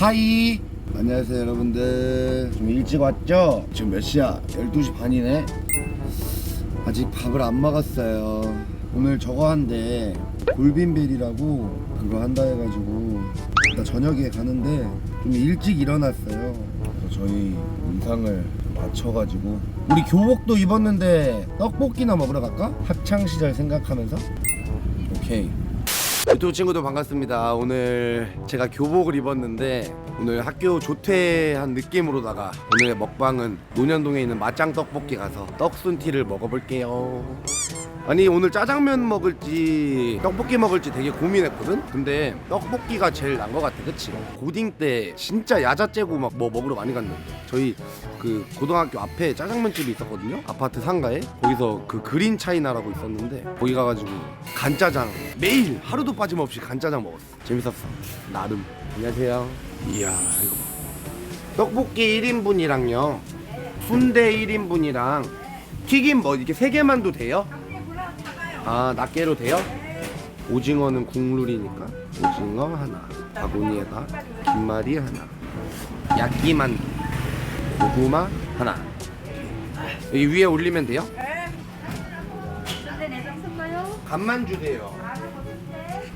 하이. 안녕하세요 여러분들. 좀 일찍 왔죠? 지금 몇 시야? 12시 반이네. 아직 밥을 안 먹었어요. 오늘 저거 한대. 골빈벨이라고 그거 한다 해가지고 나 저녁에 가는데 좀 일찍 일어났어요. 그래서 저희 의상을 맞춰가지고 우리 교복도 입었는데 떡볶이나 먹으러 갈까? 학창시절 생각하면서? 오케이 유튜브 친구들 반갑습니다. 오늘 제가 교복을 입었는데 오늘 학교 조퇴한 느낌으로다가 오늘의 먹방은 논현동에 있는 맛짱 떡볶이 가서 떡순티를 먹어볼게요. 아니 오늘 짜장면 먹을지 떡볶이 먹을지 되게 고민했거든? 근데 떡볶이가 제일 난 것 같아. 그치? 고딩 때 진짜 야자째고 막 뭐 먹으러 많이 갔는데. 저희 그 고등학교 앞에 짜장면집이 있었거든요? 아파트 상가에? 거기서 그 그린 차이나라고 있었는데 거기 가가지고 간짜장 매일 하루도 빠짐없이 간짜장 먹었어. 재밌었어. 나름. 안녕하세요. 이야 이거 떡볶이 1인분이랑요. 순대 1인분이랑 튀김 뭐 이렇게 세 개만도 돼요? 아 낱개로 돼요? 오징어는 국룰이니까 오징어 하나 바구니에다 김말이 하나 야끼만 고구마 하나. 여기 위에 올리면 돼요? 간만 주세요.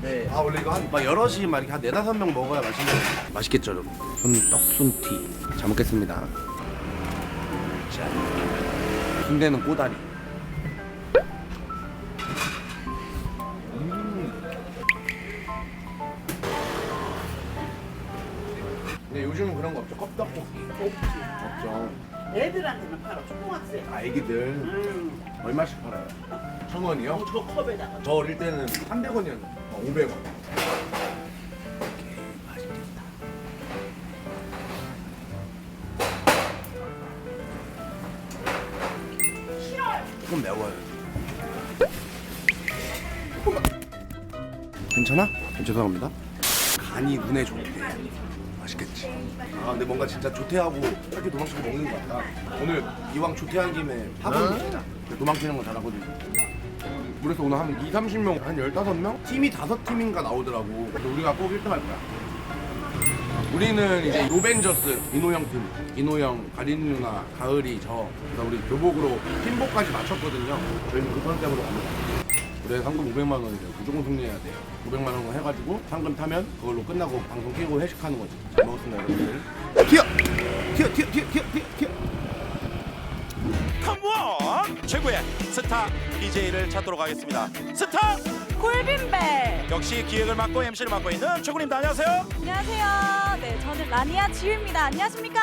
네. 아 원래 이거 한 막 여럿이 막 이렇게 한 네다섯 명 먹어야 맛있는 거. 맛있겠죠 여러분? 손떡 순티. 잘 먹겠습니다. 자 순대는 꼬다리 요즘은 그런 거 없죠 컵떡볶이 없죠 애들한테는 팔아 초등학생. 아 애기들 음. 얼마씩 팔아요? 천 원이요? 저 컵에다가. 저 어릴 때는 300원이었는데 500원 맛있겠다 조금 매워요. 괜찮아? 죄송합니다 간이 눈에 좋대 맛있겠지 아 근데 뭔가 진짜 조퇴하고 이렇게 도망치고 먹는 것 같다 오늘 이왕 조퇴한 김에 학원 진짜 도망치는 거 잘하거든요 그래서 오늘 한 2, 30명, 한 15명? 팀이 5팀인가 나오더라고. 그래서 우리가 꼭 1등 할 거야. 우리는 이제 로벤저스, 이노영 팀. 이노영, 가린 누나, 가을이, 저. 그래서 우리 교복으로 팀복까지 맞췄거든요. 저희는 그 컨셉으로 갑니다. 그래 상금 500만 원이래요. 무조건 승리해야 돼요. 500만 원 해가지고 상금 타면 그걸로 끝나고 방송 끼고 회식하는 거지. 잘 먹었습니다, 여러분들. 튀어! 튀어, 튀어, 튀어, 튀어, 튀어, 튀어. 컴원 최고의 스타 DJ를 찾도록 하겠습니다. 스타 골빈벨 역시 기획을 맡고 MC를 맡고 있는 최군입니다. 안녕하세요. 안녕하세요 네 저는 라니아 지유입니다 안녕하십니까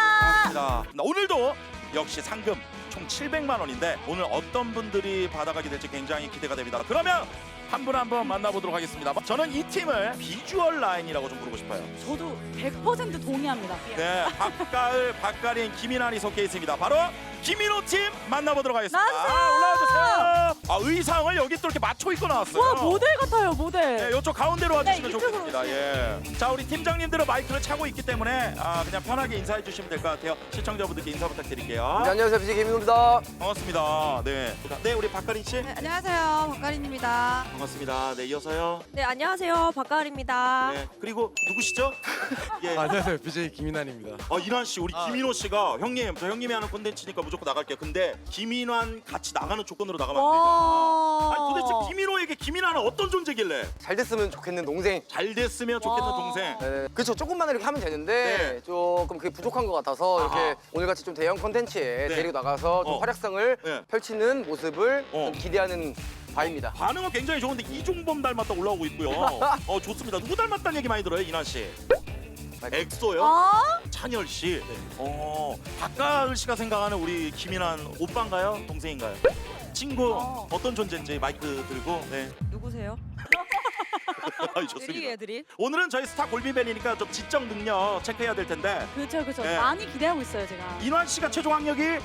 자, 오늘도 역시 상금 총 700만 원인데 오늘 어떤 분들이 받아가게 될지 굉장히 기대가 됩니다. 그러면 한 분 한 분 만나보도록 하겠습니다. 저는 이 팀을 비주얼 라인이라고 좀 부르고 싶어요. 저도 100% 동의합니다 네, 박가을, 박가린, 김인환이 속해 있습니다. 바로 김인호 팀 만나보도록 하겠습니다. 나와주세요. 아, 올라와 주세요. 아, 의상을 여기 또 이렇게 맞춰 입고 나왔어요. 와 모델 같아요 모델 네, 이쪽 가운데로 와주시면 네, 이쪽으로 좋겠습니다. 예. 자, 우리 팀장님들은 마이크를 차고 있기 때문에 아, 그냥 편하게 인사해 주시면 될 것 같아요. 시청자분들께 인사 부탁드릴게요. 네, 안녕하세요 BJ 김민호입니다. 반갑습니다. 네. 네, 우리 박가린 씨. 네, 안녕하세요. 박가린입니다. 반갑습니다. 네, 이어서요. 네, 안녕하세요. 박가린입니다. 네. 그리고 누구시죠? 예. 안녕하세요 BJ 김인환입니다. 어, 이란 씨, 우리 김인호 씨가 형님, 저 형님이 하는 콘텐츠니까 무조건 나갈게요. 근데 김인환 같이 나가는 조건으로 나가면 안 되냐? 와. 아니 도대체 김인호에게 김인환은 어떤 존재길래 잘 됐으면 좋겠는 동생. 잘 됐으면 좋겠는 와. 동생. 네, 그렇죠. 조금만 이렇게 하면 되는데 네. 조금 그게 부족한 것 같아서 아하. 이렇게 오늘같이 좀 대형 콘텐츠에 네. 데리고 나가서 좀 어. 활약상을 네. 펼치는 모습을 어. 좀 기대하는 바입니다. 반응은 굉장히 좋은데 이종범 닮았다 올라오고 있고요. 어 좋습니다. 누구 닮았다는 얘기 많이 들어요, 이난 씨. 엑소요? 어? 찬열 씨. 어 박가을 씨가 생각하는 우리 김인환 오빠인가요? 동생인가요? 친구 어. 어떤 존재인지 마이크 들고 네. 누구세요? 아이, 좋습니다. 애들이. 오늘은 저희 스타 골비벤이니까 좀 지적 능력 체크해야 될 텐데 그렇죠 그렇죠 네. 많이 기대하고 있어요 제가 인환 씨가 최종 학력이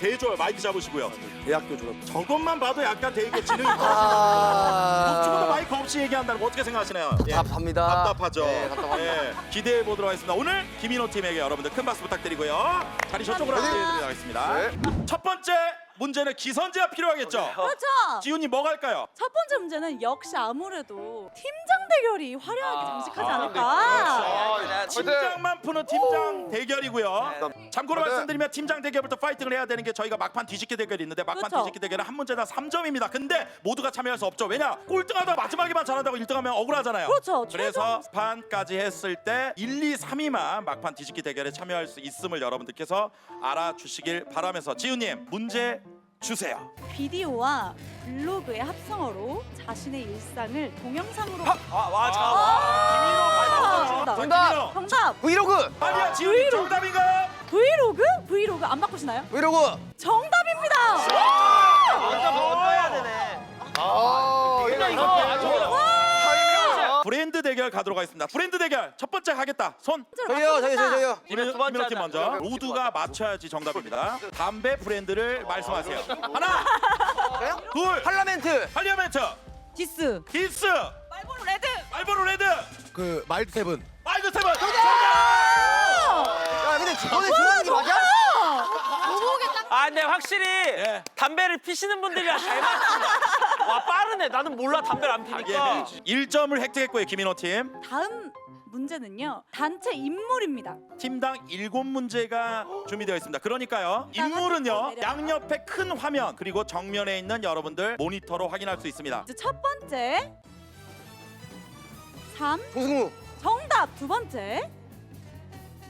대졸 마이크 잡으시고요. 대학교 졸업. 저것만 봐도 약간 되게 지능이 떨어지는 아, 죽어도 마이크 없이 얘기한다는 거 어떻게 생각하시나요? 예. 답답합니다. 답답하죠. 네, 답답합니다. 예, 기대해 보도록 하겠습니다. 오늘 김인호 팀에게 여러분들 큰 박수 부탁드리고요. 자리 저쪽으로 감사합니다. 안내해 드리도록 하겠습니다. 네. 첫 번째 문제는 기선제압 필요하겠죠. 그렇죠. 지훈이 뭐 갈까요? 첫 번째 문제는 역시 아무래도 팀장 대결이 화려하게 장식하지 아, 않을까. 팀장만 푸는 팀장 대결이고요. 참고로 네. 말씀드리면 팀장 대결부터 파이팅을 해야 되는 게 저희가 막판 뒤집기 대결이 있는데 막판 그렇죠. 뒤집기 대결은 한 문제당 3점입니다. 근데 모두가 참여할 수 없죠. 왜냐? 꼴등하다 마지막에만 잘한다고 1등하면 억울하잖아요. 그렇죠. 그래서 판까지 했을 때 1, 2, 3위만 막판 뒤집기 대결에 참여할 수 있음을 여러분들께서 알아주시길 바라면서 지훈님 문제 주세요. 비디오와 블로그의 합성어로 자신의 일상을 동영상으로 와, 아, 자, 정답! 김민호. 정답 브이로그! 아니야 지훈이 정답인가요? 브이로그? 브이로그 안 바꾸시나요? 브이로그! 정답입니다. 완전 넣어야 되네. 아, 이거 이거 브랜드 대결 가도록 하겠습니다. 브랜드 대결 첫 번째 가겠다. 손. 저기요, 저기, 저기, 저기요. 김민- 김민호 팀 먼저. 모두가 맞춰야지 정답입니다. 담배 브랜드를 말씀하세요. 하나, 저요? 둘, 팔라멘트! 팔리아멘트, 디스. 디스, 말보로 레드. 알보로 레드, 그 마일드 세븐. 마이드 세븐. 정답! 야, 근데 너네 좋아하는 게 맞아? 아 근데 확실히 예. 담배를 피시는 분들이랑 잘 맞춘다. 와 빠르네. 나는 몰라 담배를 안 피니까. 1점을 획득했고요, 김민호 팀. 다음 문제는요. 단체 인물입니다. 팀당 7문제가 준비되어 있습니다. 그러니까요. 인물은요. 양옆에 큰 화면 그리고 정면에 있는 여러분들 모니터로 확인할 수 있습니다. 이제 첫 번째 3 조승우! 정답 두 번째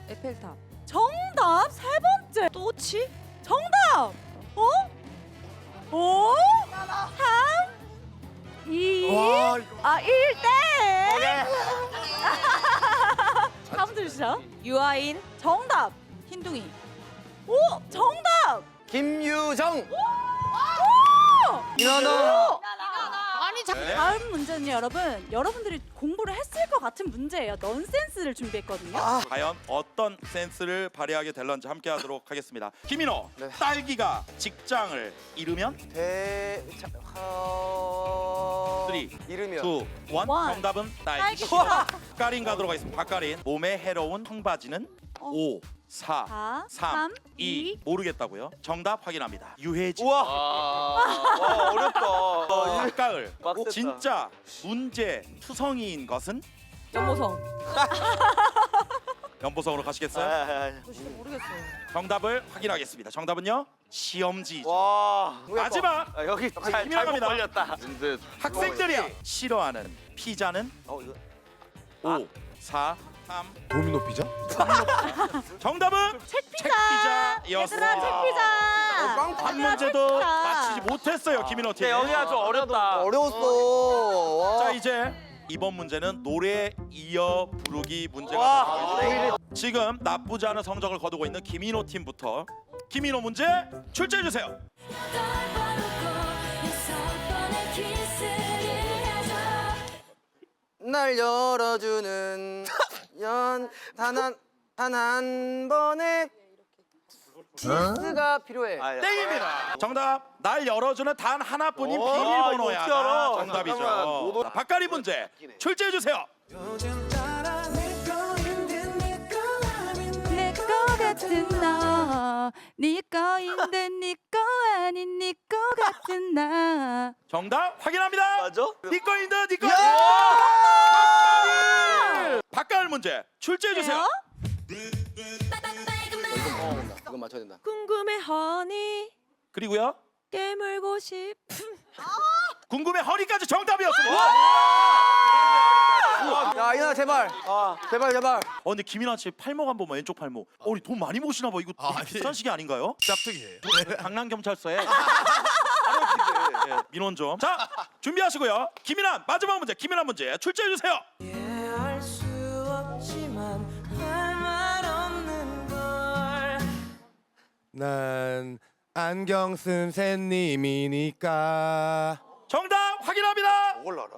에펠탑. 정답 세 번째 또치? 정답 어? 오? 3 2 와, 이거. 아 1대! 다음 주시죠. 유아인. 정답. 흰둥이. 오 정답! 김유정! 오! 이나 나! 네. 다음 문제는 여러분 여러분들이 공부를 했을 것 같은 문제예요 넌센스를 준비했거든요 과연 어떤 센스를 발휘하게 될런지 함께 하도록 하겠습니다. 김민호, 네. 딸기가 직장을 잃으면 대... 자, 하... 쓰리, 이름이요. 투, 원. 원. 정답은 딸기. 딸기 박가린 가도록 하겠습니다. 박가린. 몸에 해로운 청바지는 어. 오, 사, 사, 삼, 삼, 이. 이. 모르겠다고요? 정답 확인합니다. 유해진. 우와! 와, 어렵다. 어, 박가을. 빡셌다. 진짜 문제 투성이인 것은 연보성. 연보성으로 아, 가시겠어요? 진짜 모르겠어요. 정답을 확인하겠습니다. 정답은요? 시험지죠. 와. 마지막 아, 여기 잘, 잘못 갑니다. 걸렸다. 학생들이 싫어하는 피자는 어, 이거. 5, 4, 3. 도미노 피자? 정답은 책피자. 얘들아 책피자 한 얘들아, 문제도 책피자. 맞히지 못했어요, 김인호 팀. 근데 여기가 좀 어렵다. 어려웠어. 와. 자 이제 이번 문제는 노래 이어 부르기 문제가 와. 되겠습니다. 지금 나쁘지 않은 성적을 거두고 있는 김인호 팀부터 김인호 문제 출제해 주세요. 날 열어주는 연 단 한단 번의 키스가 필요해. 땡입니다. 정답 날 열어주는 단 하나뿐인 어, 비밀번호야. 알아? 정답이죠. 자, 박가리 문제 출제해 주세요. 내거 같은 너네 거 인데 네거 아닌 네거 같은 나 정답 확인합니다. 맞아? 네 거인데 네 거. 야! 박가을 문제 출제해 주세요. 이거 맞춰야 된다. 궁금해 허니 그리고요. 깨물고 싶. 궁금해 허리까지 정답이었습니다. 야 이나 제발. 제발 제발. 어 근데 김인아 씨 팔목 한 번만 왼쪽 팔목. 어, 우리 돈 많이 모시나 봐. 이거 되게 아니. 비싼 시계 아닌가요? 짝퉁이에요. 강남 경찰서에 예, 민원 좀. 자 준비하시고요. 김인아 마지막 문제. 김인아 문제 출제해 주세요. 난 안경 쓴 샌님이니까. 정답 확인합니다. 몰라라.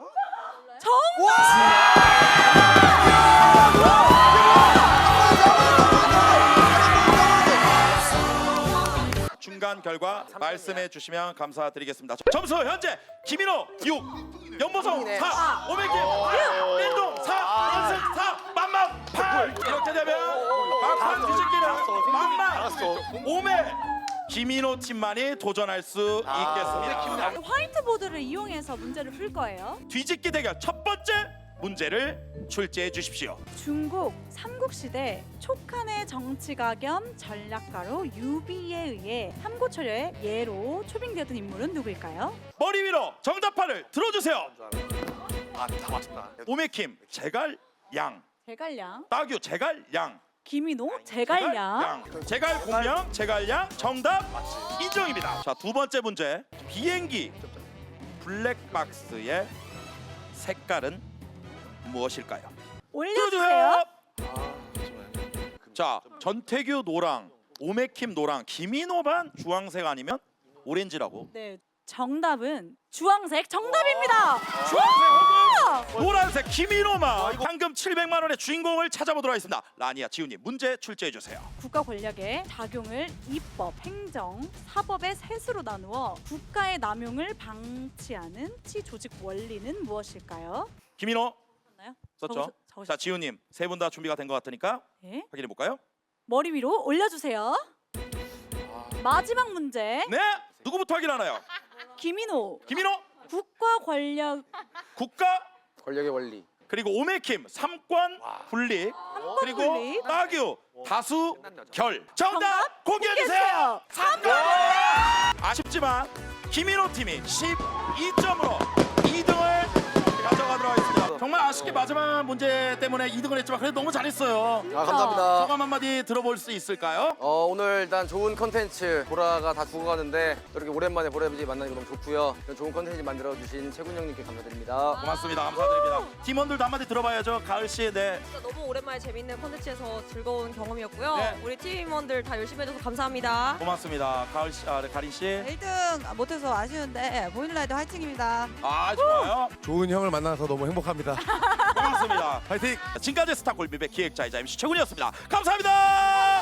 중간 결과 말씀해 주시면 감사드리겠습니다. 점수 현재 김인호 6, 연보성 4, 오백김 8, 민동 4, 연승 4, 만만 8 이렇게 되면 막판 뒤집기는 만만 5매 김인호 팀만이 도전할 수 있겠습니다. 화이트보드를 이용해서 문제를 풀 거예요. 뒤집기 대결 첫 번째 문제를 출제해 주십시오. 중국 삼국시대 촉한의 정치가 겸 전략가로 유비에 의해 삼고초려의 예로 초빙되던 인물은 누구일까요? 머리 위로 정답판을 들어주세요. 아, 다 맞췄다. 오메킴 제갈 양, 제갈량, 따규 제갈 양, 김인호, 제갈량, 제갈 공명, 제갈 양 정답 인정입니다. 자 두 번째 문제 비행기 블랙박스의 색깔은 무엇일까요? 올려주세요. 자 전태규 노랑, 오메킴 노랑, 김인호 반 주황색 아니면 오렌지라고. 네, 정답은 주황색 정답입니다. 주황색 노란색 김인호만 상금 700만 원의 주인공을 찾아보도록 하겠습니다. 라니아 지훈님 문제 출제해 주세요. 국가 권력의 작용을 입법, 행정, 사법의 셋으로 나누어 국가의 남용을 방치하는 치 조직 원리는 무엇일까요? 김인호 맞나요? 썼죠? 적으셨- 적으셨- 자 지훈님 세 분 다 준비가 된 것 같으니까 네. 확인해 볼까요? 머리 위로 올려주세요. 마지막 문제. 네 누구부터 확인하나요? 김인호. 김인호? 국가 권력. 국가 권력의 원리. 그리고 오메킴 삼권 분립 그리고 분립. 따규 다수 결. 정답, 정답 공개해 주세요. 아쉽지만 김인호 팀이 12점으로 2등을 가져가도록 하겠습니다. 정말 아쉽게 마지막 문제 때문에 2등을 했지만 그래도 너무 잘했어요. 아, 감사합니다. 소감 한마디 들어볼 수 있을까요? 어, 오늘 일단 좋은 컨텐츠 보라가 다 죽어가는데 이렇게 오랜만에 보라비지 만나니까 너무 좋고요. 이런 좋은 컨텐츠 만들어 주신 최군 형님께 감사드립니다. 고맙습니다. 감사드립니다. 팀원들도 한마디 들어봐야죠. 가을 씨, 네. 진짜 너무 오랜만에 재밌는 콘텐츠에서 즐거운 경험이었고요. 네. 우리 팀원들 다 열심히 해줘서 감사합니다. 고맙습니다. 가을 씨, 아, 네, 가린 씨. 1등 못해서 아쉬운데 보이는 라이드 화이팅입니다. 아, 좋아요. 좋은 형을 만나서 너무 행복합 니다. 고맙습니다. 파이팅! 지금까지 스타 골비백 기획자이자 MC 최군이었습니다. 감사합니다.